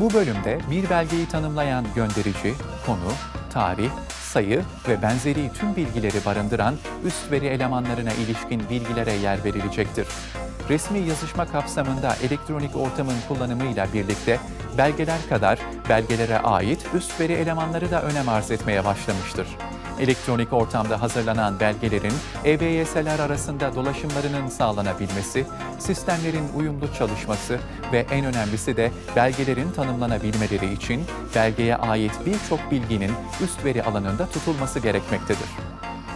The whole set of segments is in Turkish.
Bu bölümde bir belgeyi tanımlayan gönderici, konu, tarih, sayı ve benzeri tüm bilgileri barındıran üst veri elemanlarına ilişkin bilgilere yer verilecektir. Resmi yazışma kapsamında elektronik ortamın kullanımıyla birlikte belgeler kadar belgelere ait üst veri elemanları da önem arz etmeye başlamıştır. Elektronik ortamda hazırlanan belgelerin EBS'ler arasında dolaşımlarının sağlanabilmesi, sistemlerin uyumlu çalışması ve en önemlisi de belgelerin tanımlanabilmeleri için belgeye ait birçok bilginin üst veri alanında tutulması gerekmektedir.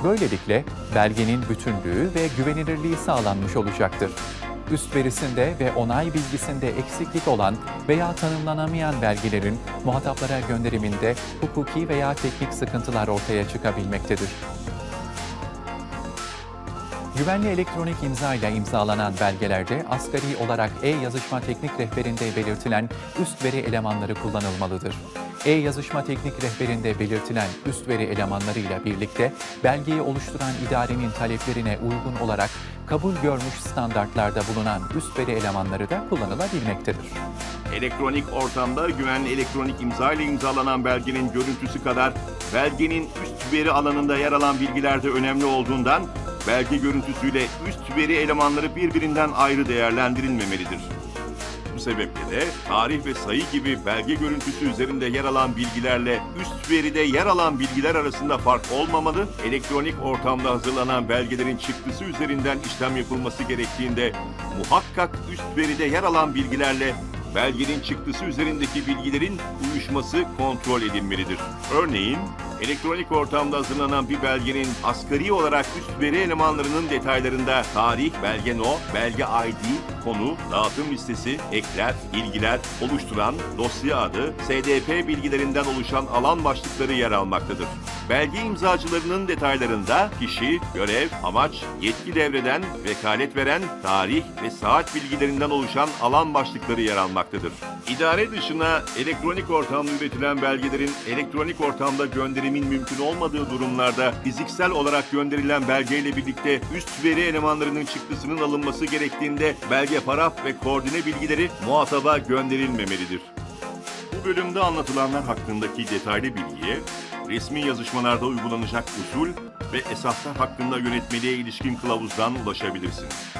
Böylelikle belgenin bütünlüğü ve güvenilirliği sağlanmış olacaktır. Üst verisinde ve onay bilgisinde eksiklik olan veya tanımlanamayan belgelerin muhataplara gönderiminde hukuki veya teknik sıkıntılar ortaya çıkabilmektedir. Güvenli elektronik imza ile imzalanan belgelerde asgari olarak e-yazışma teknik rehberinde belirtilen üst veri elemanları kullanılmalıdır. E-yazışma teknik rehberinde belirtilen üst veri elemanlarıyla birlikte belgeyi oluşturan idarenin taleplerine uygun olarak kabul görmüş standartlarda bulunan üst veri elemanları da kullanılabilmektedir. Elektronik ortamda güvenli elektronik imza ile imzalanan belgenin görüntüsü kadar belgenin üst veri alanında yer alan bilgiler de önemli olduğundan belge görüntüsüyle üst veri elemanları birbirinden ayrı değerlendirilmemelidir. Bu sebeple de tarih ve sayı gibi belge görüntüsü üzerinde yer alan bilgilerle üst veride yer alan bilgiler arasında fark olmamalı, elektronik ortamda hazırlanan belgelerin çıktısı üzerinden işlem yapılması gerektiğinde muhakkak üst veride yer alan bilgilerle belgenin çıktısı üzerindeki bilgilerin uyuşması kontrol edilmelidir. Örneğin, elektronik ortamda hazırlanan bir belgenin asgari olarak üst veri elemanlarının detaylarında tarih, belge no, belge ID, konu, dağıtım listesi, ekler, ilgiler, oluşturan, dosya adı, SDP bilgilerinden oluşan alan başlıkları yer almaktadır. Belge imzacılarının detaylarında kişi, görev, amaç, yetki devreden, vekalet veren, tarih ve saat bilgilerinden oluşan alan başlıkları yer almaktadır. İdare dışına elektronik ortamda üretilen belgelerin elektronik ortamda gönderimin mümkün olmadığı durumlarda fiziksel olarak gönderilen belgeyle birlikte üst veri elemanlarının çıktısının alınması gerektiğinde belge paraf ve koordine bilgileri muhataba gönderilmemelidir. Bu bölümde anlatılanlar hakkındaki detaylı bilgiye, resmi yazışmalarda uygulanacak usul ve esaslar hakkında yönetmeliğe ilişkin kılavuzdan ulaşabilirsiniz.